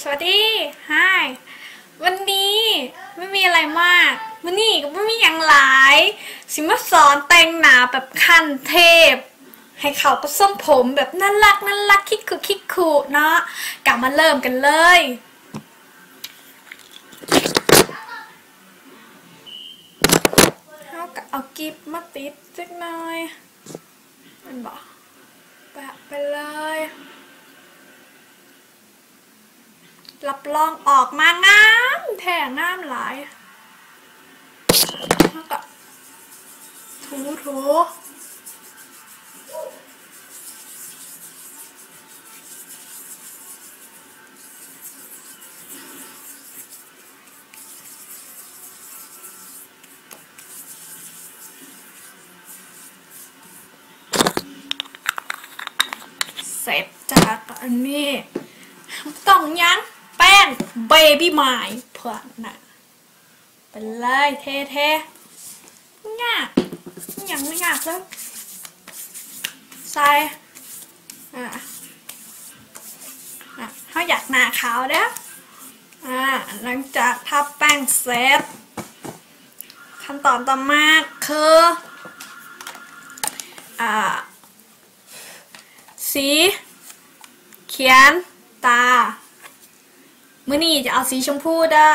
สวัสดีฮายวันนี้ไม่มีอะไรมาก วันนี้ก็ไม่มีอย่างหลาย สิมาสอนแต่งหนาแบบขั้นเทพ ให้เขาก็ทรงผมแบบน่ารักน่ารักคิกคุคิกคุเนาะกลับมาเริ่มกันเลย เขาก็เอากิฟมาติดสักหน่อยมันบอกแปะไปเลย รับรองออกมางามแท่งามหลายแล้วก็ถูถูเสร็จจากอันนี้ ต้องยังแป้งเบบี้ไม้เพื่อนนะไปเลยเทเทๆยากยังไม่ยากแล้วใส่อะอะเขาอยากหน้าขาวเด้ออ่าหลังจากทับแป้งเสร็จขั้นตอนต่อมาคืออ่าสี เขียนตา มื่อนี้จะเอาสีชมพูด้อ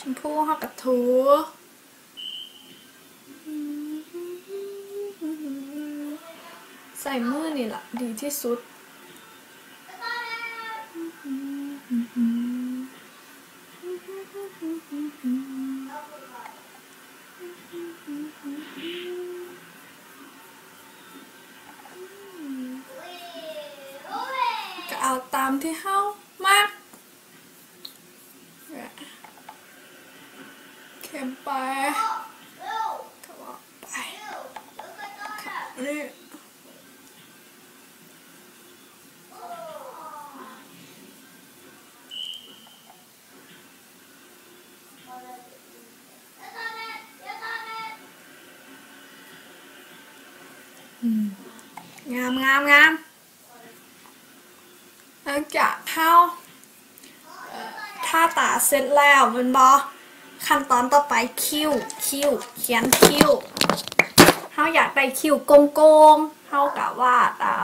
ชมพูเฮากับถูใส่มือนี่แหละดีที่สุด ก็เอาตามที่เฮามากเข็มไปก็ว่าไป นี่งามงามงามหลังจากเข้าเอ่อท่าตาเสร็จแล้วมันบอขั้นตอนต่อไปคิ้วคิ้วเขียนคิ้วาอยากได้คิวโกงๆเขากะว่าเอา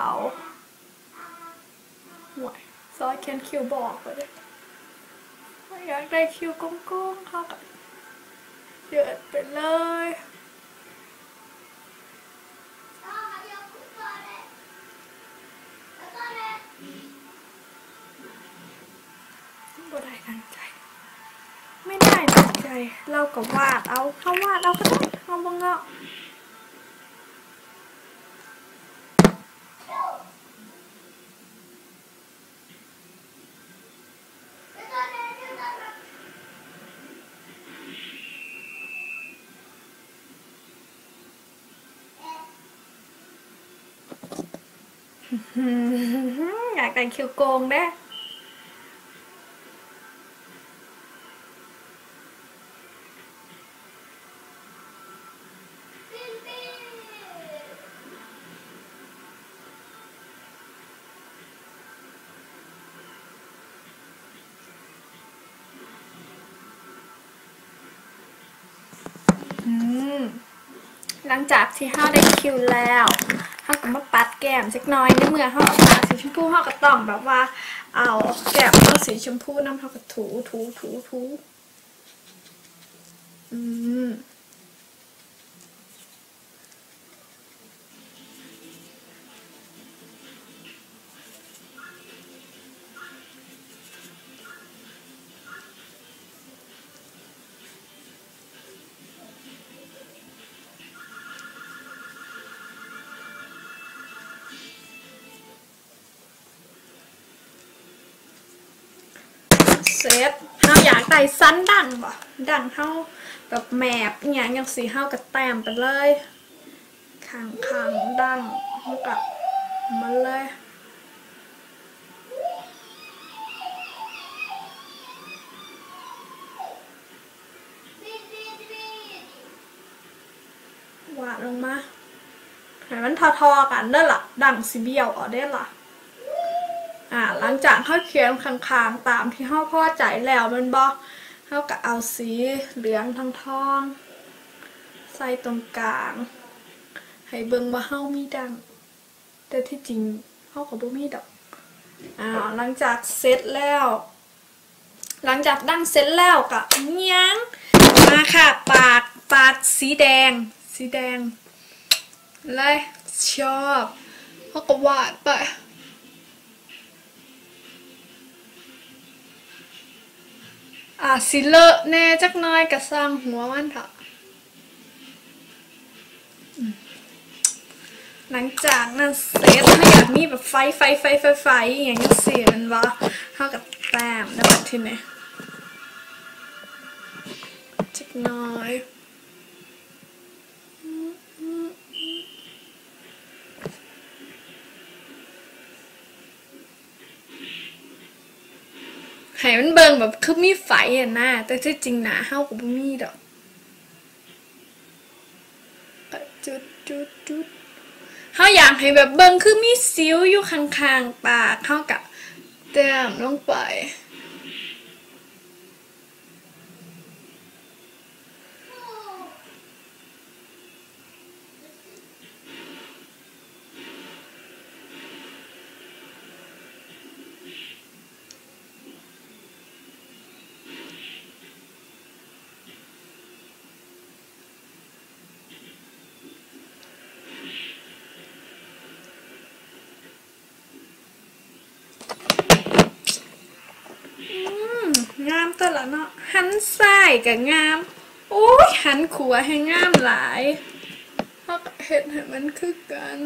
ห่วยซอยเขียนคิวบอกไปเลยเขาอยากได้คิวโกงๆเขากะเดินไปเลยบ่ได้ตั้งใจ ไม่ได้ตั้งใจ เราก็วาดเอาเขาวาดเอาก็ได้เอาบังเงาะ อยากแต่งคิวโกงเด้หลังจากที่ห้าได้คิวแล้ว ห้ามาปัดแก้มสักน้อยในเมื่อห้าเอาาสีชมพูห้าก็ต้องแบบว่า เอาแก้มเอาสีชมพูน้ำเขาก็ถูถูถูถูอืม เสร็จห้าอยากได้สั้นดังบ่ดังเท่าแบบแมบอย่างอย่างสีห้ากับแต้มไปเลยขางขางๆดังแล้วก็มาเลยวาดลงมาให้มันทอๆกันเด้ละดังสิเบี้ยวออได้ล่ะ อ่าหลังจากเขาเขียนข้างๆตามที่เขาพ่อใจแล้วมันบอเขาก็เอาสีเหลืองทองทองๆใส่ตรงกลาง ให้เบิ่งว่าเฮามีดัง แต่ที่จริงเฮาก็บ่มีดอกอ่าหลังจากเสร็จแล้ว หลังจากดั้งเสร็จแล้วก็ยังมาค่ะ ปาดปาดสีแดง สีแดงเลยชอบเขาก็วาดไป อ่าสิเลอะแน่จักน้อยก็สร้างหัวมันเถอะหลังจากนั้นเสร็จถ้าอยากมีแบบไฟไฟไฟไฟไฟอย่างนี้เสียมันวะเท่ากับแต้มนะบัดที่ไหนจักน้อย ให้มันเบิ่งแบบคือมีไฟอะนะแต่ที่จริงหนาเฮาก็บ่มีดอกจุดจุดจุดเขาอยากให้แบบเบิ่งคือมีสิวอยู่ข้างๆปากเฮากับแต้มลงไป งามตัวละเนาะหันซ้ายกับงามโอ้ยหันขวาให้งามหลายเพราะเห็ดให้มันคือกัน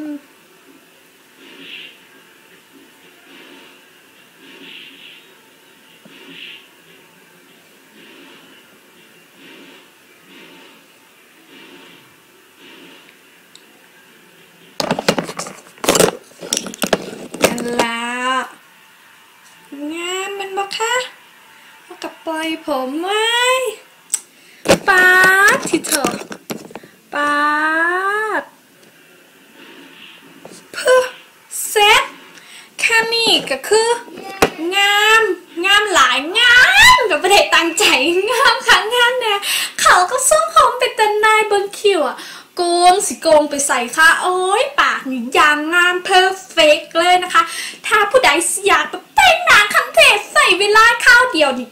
กันละงามมันบอกคะ ปล่อยผมไว้ปาดทีเถอะปาดเพื่อเซ็ตแค่นี้ก็คือ งามงามหลายงามกับประเทศตั้งใจงามครั้งงามเนี่ยเขาก็ส่งของเป็นตันนายบิงคิวอะโกงสิโกงไปใส่ค่ะ โอ้ยปากนี่ยางงามเพอร์เฟกเลยนะคะ ถ้าผู้ใดอยากแบบแต่งหน้าครั้งเทศใส่เวลาข้าวเดียวนี่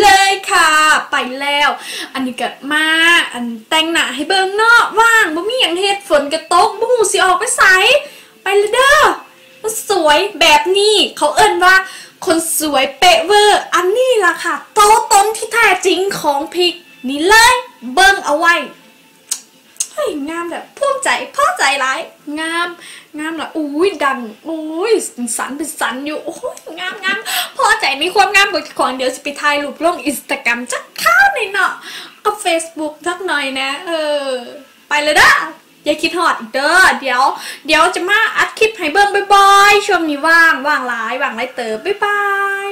เลยค่ะ ไปแล้ว อันนี้ก็มา อันแต่งหน้าให้เบิ่งเนาะว่างบ่มีอย่างเฮ็ดฝนกระตกบ่ฮู้สิออกไปไสไปเลยเด้อสวยแบบนี้เขาเอิ้นว่า คนสวยเป๊ะเวอร์ อันนี้ล่ะค่ะโตต้นที่แท้จริงของพิก นี่เลย เบิ่งเอาไว้ ฮ้ยงามแบบภูมิใจพ่อใจหลายงามงามละอุ้ยดังอุ้ยสันเป็นสันอยู่โอ้ยงามงามพ่อใจในความงามของของเดี๋ยวจะไปถ่ายรูปลงอินสตาแกรมจักข้าวในเนาะก็เฟซบุ๊กสักหน่อยนะ เออ ไปเลยด้ออย่าคิดหอดอีกเด้อเดี๋ยว เดี๋ยวจะมาอัดคลิปให้เบิ่งบ่อยๆช่วงนี้ว่างว่างหลายว่างหลายเติบบ๊ายบาย